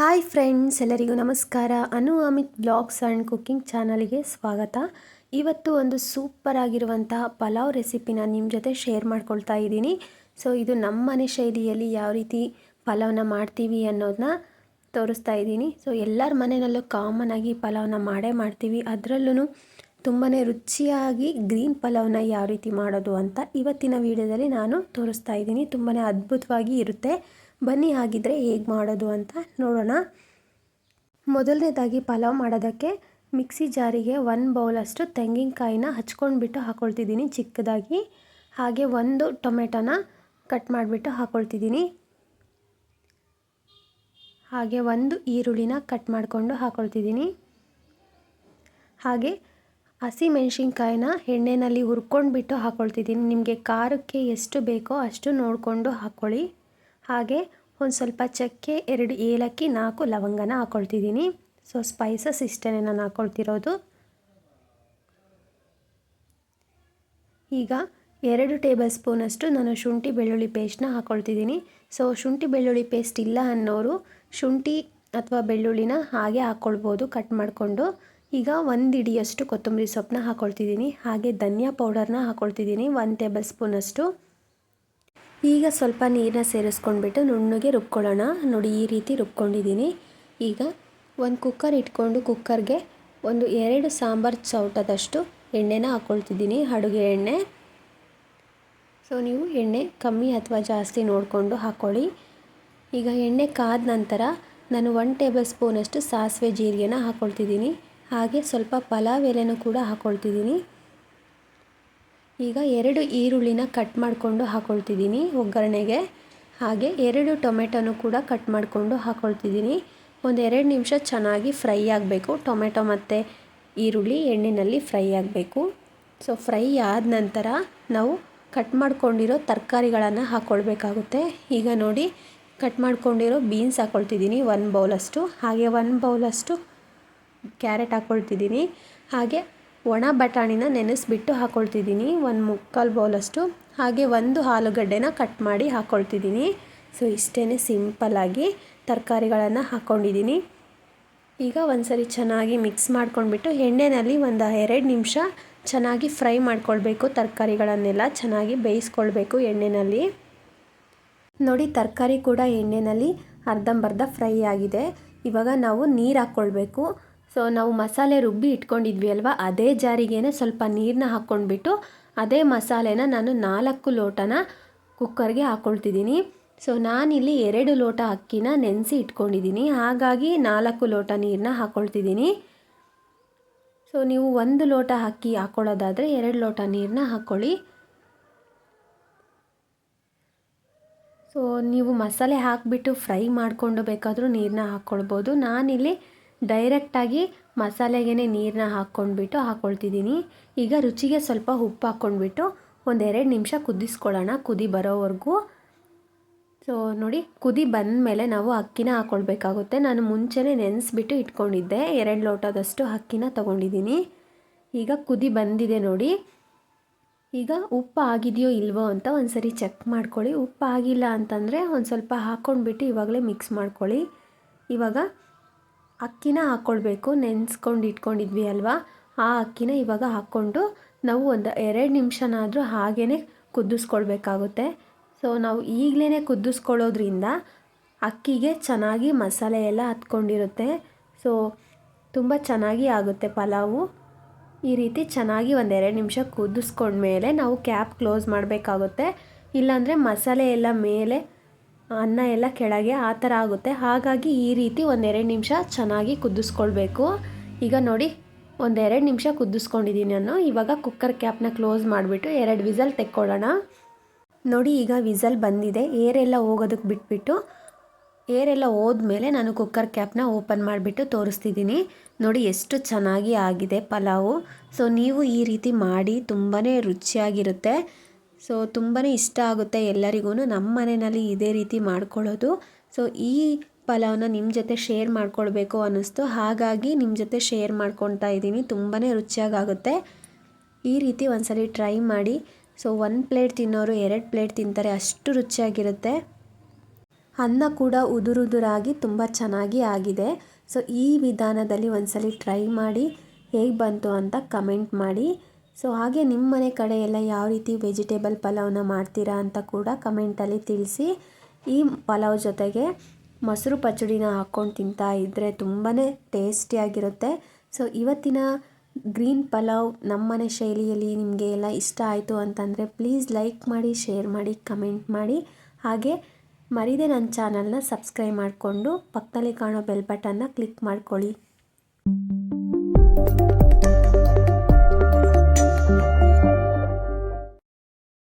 Hi friends, ಎಲ್ಲರಿಗೂ ನಮಸ್ಕಾರ. Anu Amit blogs and cooking ಚಾನಲ್ಗೆ ಸ್ವಾಗತ. ಇವತ್ತು ಒಂದು ಸೂಪರ್ ಆಗಿರುವಂತಹ ಪಲಾವ್ ರೆಸಿಪಿನ ನಿಮ್ಮ ಜೊತೆ ಶೇರ್ ಮಾಡ್ಕೊಳ್ತಾ ಇದ್ದೀನಿ. ಸೊ, ಇದು ನಮ್ಮ ಮನೆ ಶೈಲಿಯಲ್ಲಿ ಯಾವ ರೀತಿ ಪಲಾವ್ನ ಮಾಡ್ತೀವಿ ಅನ್ನೋದನ್ನ ತೋರಿಸ್ತಾ ಇದ್ದೀನಿ. ಸೊ, ಎಲ್ಲರ ಮನೆಯಲ್ಲೂ ಕಾಮನ್ ಆಗಿ ಪಲಾವ್ನ ಮಾಡೇ ಮಾಡ್ತೀವಿ. ಅದರಲ್ಲೂ ತುಂಬಾ ರುಚಿಯಾಗಿ ಗ್ರೀನ್ ಪಲಾವ್ನ ಯಾವ ರೀತಿ ಮಾಡೋದು ಅಂತ ಇವತ್ತಿನ ವಿಡಿಯೋದಲ್ಲಿ ನಾನು ತೋರಿಸ್ತಾ ಇದ್ದೀನಿ. ತುಂಬಾ ಅದ್ಭುತವಾಗಿ ಇರುತ್ತೆ. ಬನ್ನಿ ಹಾಗಿದ್ರೆ ಹೇಗೆ ಮಾಡೋದು ಅಂತ ನೋಡೋಣ. ಮೊದಲನೇದಾಗಿ ಪಲಾವ್ ಮಾಡೋದಕ್ಕೆ ಮಿಕ್ಸಿ ಜಾರಿಗೆ ಒಂದು ಬೌಲಷ್ಟು ತೆಂಗಿನಕಾಯಿನ ಹಚ್ಕೊಂಡ್ಬಿಟ್ಟು ಹಾಕ್ಕೊಳ್ತಿದ್ದೀನಿ ಚಿಕ್ಕದಾಗಿ. ಹಾಗೆ ಒಂದು ಟೊಮೆಟೊನ ಕಟ್ ಮಾಡಿಬಿಟ್ಟು ಹಾಕ್ಕೊಳ್ತಿದ್ದೀನಿ ಹಾಗೆ ಒಂದು ಈರುಳ್ಳಿನ ಕಟ್ ಮಾಡಿಕೊಂಡು ಹಾಕ್ಕೊಳ್ತಿದ್ದೀನಿ ಹಾಗೆ ಹಸಿ ಮೆಣಸಿನ್ಕಾಯಿನ ಎಣ್ಣೆಯಲ್ಲಿ ಹುರ್ಕೊಂಡ್ಬಿಟ್ಟು ಹಾಕ್ಕೊಳ್ತಿದ್ದೀನಿ ನಿಮಗೆ ಖಾರಕ್ಕೆ ಎಷ್ಟು ಬೇಕೋ ಅಷ್ಟು ನೋಡಿಕೊಂಡು ಹಾಕ್ಕೊಳ್ಳಿ ಹಾಗೆ ಒಂದು ಸ್ವಲ್ಪ ಚಕ್ಕೆ, ಎರಡು ಏಲಕ್ಕಿ, ನಾಲ್ಕು ಲವಂಗನ ಹಾಕ್ಕೊಳ್ತಿದ್ದೀನಿ ಸೊ ಸ್ಪೈಸಸ್ ಇಷ್ಟೇ ನಾನು ಹಾಕ್ಕೊಳ್ತಿರೋದು ಈಗ ಎರಡು ಟೇಬಲ್ ಸ್ಪೂನಷ್ಟು ನಾನು ಶುಂಠಿ ಬೆಳ್ಳುಳ್ಳಿ ಪೇಸ್ಟ್ನ ಹಾಕ್ಕೊಳ್ತಿದ್ದೀನಿ ಸೊ ಶುಂಠಿ ಬೆಳ್ಳುಳ್ಳಿ ಪೇಸ್ಟ್ ಇಲ್ಲ ಅನ್ನೋರು ಶುಂಠಿ ಅಥವಾ ಬೆಳ್ಳುಳ್ಳಿನ ಹಾಗೆ ಹಾಕ್ಕೊಳ್ಬೋದು ಕಟ್ ಮಾಡಿಕೊಂಡು. ಈಗ ಒಂದು ಇಡಿಯಷ್ಟು ಕೊತ್ತಂಬರಿ ಸೊಪ್ಪನ್ನ ಹಾಕ್ಕೊಳ್ತಿದ್ದೀನಿ ಹಾಗೆ ಧನಿಯಾ ಪೌಡರ್ನ ಹಾಕ್ಕೊಳ್ತಿದ್ದೀನಿ ಒಂದು ಟೇಬಲ್ ಸ್ಪೂನಷ್ಟು. ಈಗ ಸ್ವಲ್ಪ ನೀರನ್ನ ಸೇರಿಸ್ಕೊಂಡ್ಬಿಟ್ಟು ನುಣ್ಣಗೆ ರುಬ್ಕೊಳ್ಳೋಣ. ನೋಡಿ, ಈ ರೀತಿ ರುಬ್ಕೊಂಡಿದ್ದೀನಿ. ಈಗ ಒಂದು ಕುಕ್ಕರ್ ಇಟ್ಕೊಂಡು ಕುಕ್ಕರ್ಗೆ ಒಂದು ಎರಡು ಸಾಂಬಾರು ಚೌಟದಷ್ಟು ಎಣ್ಣೆನ ಹಾಕ್ಕೊಳ್ತಿದ್ದೀನಿ ಅಡುಗೆ ಎಣ್ಣೆ. ಸೊ ನೀವು ಎಣ್ಣೆ ಕಮ್ಮಿ ಅಥವಾ ಜಾಸ್ತಿ ನೋಡಿಕೊಂಡು ಹಾಕ್ಕೊಳ್ಳಿ ಈಗ ಎಣ್ಣೆ ಕಾದ ನಂತರ ನಾನು ಒನ್ ಟೇಬಲ್ ಸ್ಪೂನಷ್ಟು ಸಾಸಿವೆ ಜೀರಿಗೆನ ಹಾಕ್ಕೊಳ್ತಿದ್ದೀನಿ ಹಾಗೆ ಸ್ವಲ್ಪ ಪಲಾವ್ ಎಲೆನೂ ಕೂಡ ಹಾಕ್ಕೊಳ್ತಿದ್ದೀನಿ ಈಗ ಎರಡು ಈರುಳ್ಳಿನ ಕಟ್ ಮಾಡಿಕೊಂಡು ಹಾಕ್ಕೊಳ್ತಿದ್ದೀನಿ ಒಗ್ಗರಣೆಗೆ. ಹಾಗೆ ಎರಡು ಟೊಮೆಟೊನು ಕೂಡ ಕಟ್ ಮಾಡಿಕೊಂಡು ಹಾಕ್ಕೊಳ್ತಿದ್ದೀನಿ ಒಂದು ಎರಡು ನಿಮಿಷ ಚೆನ್ನಾಗಿ ಫ್ರೈ ಆಗಬೇಕು. ಟೊಮೆಟೊ ಮತ್ತು ಈರುಳ್ಳಿ ಎಣ್ಣೆಯಲ್ಲಿ ಫ್ರೈ ಆಗಬೇಕು. ಸೊ ಫ್ರೈ ಆದ ನಂತರ ನಾವು ಕಟ್ ಮಾಡ್ಕೊಂಡಿರೋ ತರಕಾರಿಗಳನ್ನು ಹಾಕ್ಕೊಳ್ಬೇಕಾಗುತ್ತೆ ಈಗ ನೋಡಿ ಕಟ್ ಮಾಡ್ಕೊಂಡಿರೋ ಬೀನ್ಸ್ ಹಾಕ್ಕೊಳ್ತಿದ್ದೀನಿ ಒನ್ ಬೌಲಷ್ಟು ಹಾಗೆ ಒನ್ ಬೌಲಷ್ಟು ಕ್ಯಾರೆಟ್ ಹಾಕ್ಕೊಳ್ತಿದ್ದೀನಿ ಹಾಗೆ ಒಣ ಬಟಾಣಿನ ನೆನೆಸಿಬಿಟ್ಟು ಹಾಕ್ಕೊಳ್ತಿದ್ದೀನಿ ಒಂದು ಮುಕ್ಕಾಲು ಬೌಲಷ್ಟು. ಹಾಗೆ ಒಂದು ಆಲೂಗಡ್ಡೆನ ಕಟ್ ಮಾಡಿ ಹಾಕ್ಕೊಳ್ತಿದ್ದೀನಿ ಸೊ ಇಷ್ಟೇ ಸಿಂಪಲ್ಲಾಗಿ ತರಕಾರಿಗಳನ್ನು ಹಾಕ್ಕೊಂಡಿದ್ದೀನಿ ಈಗ ಒಂದ್ಸರಿ ಚೆನ್ನಾಗಿ ಮಿಕ್ಸ್ ಮಾಡ್ಕೊಂಡ್ಬಿಟ್ಟು ಎಣ್ಣೆಯಲ್ಲಿ ಒಂದು ಎರಡು ನಿಮಿಷ ಚೆನ್ನಾಗಿ ಫ್ರೈ ಮಾಡ್ಕೊಳ್ಬೇಕು ತರಕಾರಿಗಳನ್ನೆಲ್ಲ. ಚೆನ್ನಾಗಿ ಬೇಯಿಸ್ಕೊಳ್ಬೇಕು ಎಣ್ಣೆಯಲ್ಲಿ ನೋಡಿ, ತರಕಾರಿ ಕೂಡ ಎಣ್ಣೆಯಲ್ಲಿ ಅರ್ಧಂಬರ್ಧ ಫ್ರೈ ಆಗಿದೆ. ಇವಾಗ ನಾವು ನೀರು ಹಾಕ್ಕೊಳ್ಬೇಕು ಸೊ ನಾವು ಮಸಾಲೆ ರುಬ್ಬಿ ಇಟ್ಕೊಂಡಿದ್ವಿ ಅಲ್ವಾ? ಅದೇ ಜಾರಿಗೇನೆ ಸ್ವಲ್ಪ ನೀರನ್ನ ಹಾಕ್ಕೊಂಡ್ಬಿಟ್ಟು ಅದೇ ಮಸಾಲೆನ ನಾನು ನಾಲ್ಕು ಲೋಟನ ಕುಕ್ಕರ್ಗೆ ಹಾಕ್ಕೊಳ್ತಿದ್ದೀನಿ ಸೊ ನಾನಿಲ್ಲಿ ಎರಡು ಲೋಟ ಅಕ್ಕಿನ ನೆನೆಸಿ ಇಟ್ಕೊಂಡಿದ್ದೀನಿ. ಹಾಗಾಗಿ ನಾಲ್ಕು ಲೋಟ ನೀರನ್ನ ಹಾಕ್ಕೊಳ್ತಿದ್ದೀನಿ ಸೊ ನೀವು ಒಂದು ಲೋಟ ಅಕ್ಕಿ ಹಾಕ್ಕೊಳ್ಳೋದಾದರೆ ಎರಡು ಲೋಟ ನೀರನ್ನ ಹಾಕ್ಕೊಳ್ಳಿ ಸೊ ನೀವು ಮಸಾಲೆ ಹಾಕಿಬಿಟ್ಟು ಫ್ರೈ ಮಾಡಿಕೊಂಡು ಬೇಕಾದರೂ ನೀರನ್ನ ಹಾಕ್ಕೊಳ್ಬೋದು ನಾನಿಲ್ಲಿ ಡೈರೆಕ್ಟಾಗಿ ಮಸಾಲೆಗೆ ನೀರನ್ನ ಹಾಕ್ಕೊಂಡ್ಬಿಟ್ಟು ಹಾಕ್ಕೊಳ್ತಿದ್ದೀನಿ ಈಗ ರುಚಿಗೆ ಸ್ವಲ್ಪ ಉಪ್ಪು ಹಾಕ್ಕೊಂಡ್ಬಿಟ್ಟು ಒಂದೆರಡು ನಿಮಿಷ ಕುದಿಸ್ಕೊಳ್ಳೋಣ, ಕುದಿ ಬರೋವರೆಗೂ. ಸೊ ನೋಡಿ, ಕುದಿ ಬಂದಮೇಲೆ ನಾವು ಅಕ್ಕಿನ ಹಾಕ್ಕೊಳ್ಬೇಕಾಗುತ್ತೆ ನಾನು ಮುಂಚೆನೇ ನೆನೆಸ್ಬಿಟ್ಟು ಇಟ್ಕೊಂಡಿದ್ದೆ. ಎರಡು ಲೋಟದಷ್ಟು ಅಕ್ಕಿನ ತೊಗೊಂಡಿದ್ದೀನಿ. ಈಗ ಕುದಿ ಬಂದಿದೆ ನೋಡಿ. ಈಗ ಉಪ್ಪು ಆಗಿದೆಯೋ ಇಲ್ವೋ ಅಂತ ಒಂದು ಸರಿ ಚೆಕ್ ಮಾಡ್ಕೊಳ್ಳಿ. ಉಪ್ಪು ಆಗಿಲ್ಲ ಅಂತಂದರೆ ಒಂದು ಸ್ವಲ್ಪ ಹಾಕ್ಕೊಂಡ್ಬಿಟ್ಟು ಇವಾಗಲೇ ಮಿಕ್ಸ್ ಮಾಡ್ಕೊಳ್ಳಿ. ಇವಾಗ ಅಕ್ಕಿನ ಹಾಕ್ಕೊಳ್ಬೇಕು ನೆನೆಸ್ಕೊಂಡು ಇಟ್ಕೊಂಡಿದ್ವಿ ಅಲ್ವಾ? ಆ ಅಕ್ಕಿನ ಇವಾಗ ಹಾಕ್ಕೊಂಡು ನಾವು ಒಂದು ಎರಡು ನಿಮಿಷನಾದರೂ ಹಾಗೇ ಕುದಿಸ್ಕೊಳ್ಬೇಕಾಗುತ್ತೆ. ಸೊ ನಾವು ಈಗಲೇ ಕುದಿಸ್ಕೊಳ್ಳೋದ್ರಿಂದ ಅಕ್ಕಿಗೆ ಚೆನ್ನಾಗಿ ಮಸಾಲೆ ಎಲ್ಲ ಹತ್ಕೊಂಡಿರುತ್ತೆ. ಸೊ ತುಂಬ ಚೆನ್ನಾಗಿ ಆಗುತ್ತೆ ಪಲಾವು. ಈ ರೀತಿ ಚೆನ್ನಾಗಿ ಒಂದೆರಡು ನಿಮಿಷ ಕುದಿಸ್ಕೊಂಡ್ಮೇಲೆ ನಾವು ಕ್ಯಾಪ್ ಕ್ಲೋಸ್ ಮಾಡಬೇಕಾಗುತ್ತೆ. ಇಲ್ಲಾಂದರೆ ಮಸಾಲೆ ಎಲ್ಲ ಮೇಲೆ ಅನ್ನ ಎಲ್ಲ ಕೆಳಗೆ ಆ ಥರ ಆಗುತ್ತೆ. ಹಾಗಾಗಿ ಈ ರೀತಿ ಒಂದೆರಡು ನಿಮಿಷ ಚೆನ್ನಾಗಿ ಕುದಿಸ್ಕೊಳ್ಬೇಕು. ಈಗ ನೋಡಿ ಒಂದೆರಡು ನಿಮಿಷ ಕುದಿಸ್ಕೊಂಡಿದ್ದೀನಿ ನಾನು. ಇವಾಗ ಕುಕ್ಕರ್ ಕ್ಯಾಪ್ನ ಕ್ಲೋಸ್ ಮಾಡಿಬಿಟ್ಟು ಎರಡು ವಿಸಲ್ ತೆಕ್ಕೊಳ್ಳೋಣ. ನೋಡಿ, ಈಗ ವಿಸಲ್ ಬಂದಿದೆ. ಏರೆಲ್ಲ ಹೋಗೋದಕ್ಕೆ ಬಿಟ್ಬಿಟ್ಟು ಏರೆಲ್ಲ ಹೋದ್ಮೇಲೆ ನಾನು ಕುಕ್ಕರ್ ಕ್ಯಾಪ್ನ ಓಪನ್ ಮಾಡಿಬಿಟ್ಟು ತೋರಿಸ್ತಿದ್ದೀನಿ ನೋಡಿ, ಎಷ್ಟು ಚೆನ್ನಾಗಿ ಆಗಿದೆ ಪಲಾವು. ಸೊ ನೀವು ಈ ರೀತಿ ಮಾಡಿ ತುಂಬಾ ರುಚಿಯಾಗಿರುತ್ತೆ. ಸೊ ತುಂಬಾ ಇಷ್ಟ ಆಗುತ್ತೆ ಎಲ್ಲರಿಗೂ ನಮ್ಮ ಮನೆಯಲ್ಲಿ ಇದೇ ರೀತಿ ಮಾಡ್ಕೊಳ್ಳೋದು. ಸೊ ಈ ಪಲಾವ್ನ ನಿಮ್ಮ ಜೊತೆ ಶೇರ್ ಮಾಡ್ಕೊಳ್ಬೇಕು ಅನ್ನಿಸ್ತು. ಹಾಗಾಗಿ ನಿಮ್ಮ ಜೊತೆ ಶೇರ್ ಮಾಡ್ಕೊತಾ ಇದ್ದೀನಿ. ತುಂಬಾ ರುಚಿಯಾಗುತ್ತೆ ಈ ರೀತಿ ಒಂದ್ಸಲಿ ಟ್ರೈ ಮಾಡಿ. ಸೊ ಒಂದು ಪ್ಲೇಟ್ ತಿನ್ನೋರು ಎರಡು ಪ್ಲೇಟ್ ತಿಂತಾರೆ. ಅಷ್ಟು ರುಚಿಯಾಗಿರುತ್ತೆ. ಅನ್ನ ಕೂಡ ಉದುರುದುರಾಗಿ ತುಂಬ ಚೆನ್ನಾಗಿ ಆಗಿದೆ. ಸೊ ಈ ವಿಧಾನದಲ್ಲಿ ಒಂದ್ಸಲಿ ಟ್ರೈ ಮಾಡಿ. ಹೇಗೆ ಬಂತು ಅಂತ ಕಮೆಂಟ್ ಮಾಡಿ. ಸೊ ಹಾಗೆ ನಿಮ್ಮ ಮನೆ ಕಡೆ ಎಲ್ಲ ಯಾವ ರೀತಿ ವೆಜಿಟೇಬಲ್ ಪಲಾವ್ನ ಮಾಡ್ತೀರಾ ಅಂತ ಕೂಡ ಕಮೆಂಟಲ್ಲಿ ತಿಳಿಸಿ. ಈ ಪಲಾವ್ ಜೊತೆಗೆ ಮೊಸರು ಪಚ್ಚಡಿನ ಹಾಕ್ಕೊಂಡು ತಿಂತಾ ಇದ್ದರೆ ತುಂಬಾ ಟೇಸ್ಟಿಯಾಗಿರುತ್ತೆ ಸೊ ಇವತ್ತಿನ ಗ್ರೀನ್ ಪಲಾವ್ ನಮ್ಮನೆ ಶೈಲಿಯಲ್ಲಿ ನಿಮಗೆ ಎಲ್ಲ ಇಷ್ಟ ಆಯಿತು ಅಂತಂದರೆ ಪ್ಲೀಸ್ ಲೈಕ್ ಮಾಡಿ ಶೇರ್ ಮಾಡಿ ಕಮೆಂಟ್ ಮಾಡಿ. ಹಾಗೆ ಮರಿದೆ ನನ್ನ ಚಾನಲ್ನ ಸಬ್ಸ್ಕ್ರೈಬ್ ಮಾಡಿಕೊಂಡು ಪಕ್ಕದಲ್ಲಿ ಕಾಣೋ ಬೆಲ್ ಬಟನ್ನ ಕ್ಲಿಕ್ ಮಾಡ್ಕೊಳ್ಳಿ.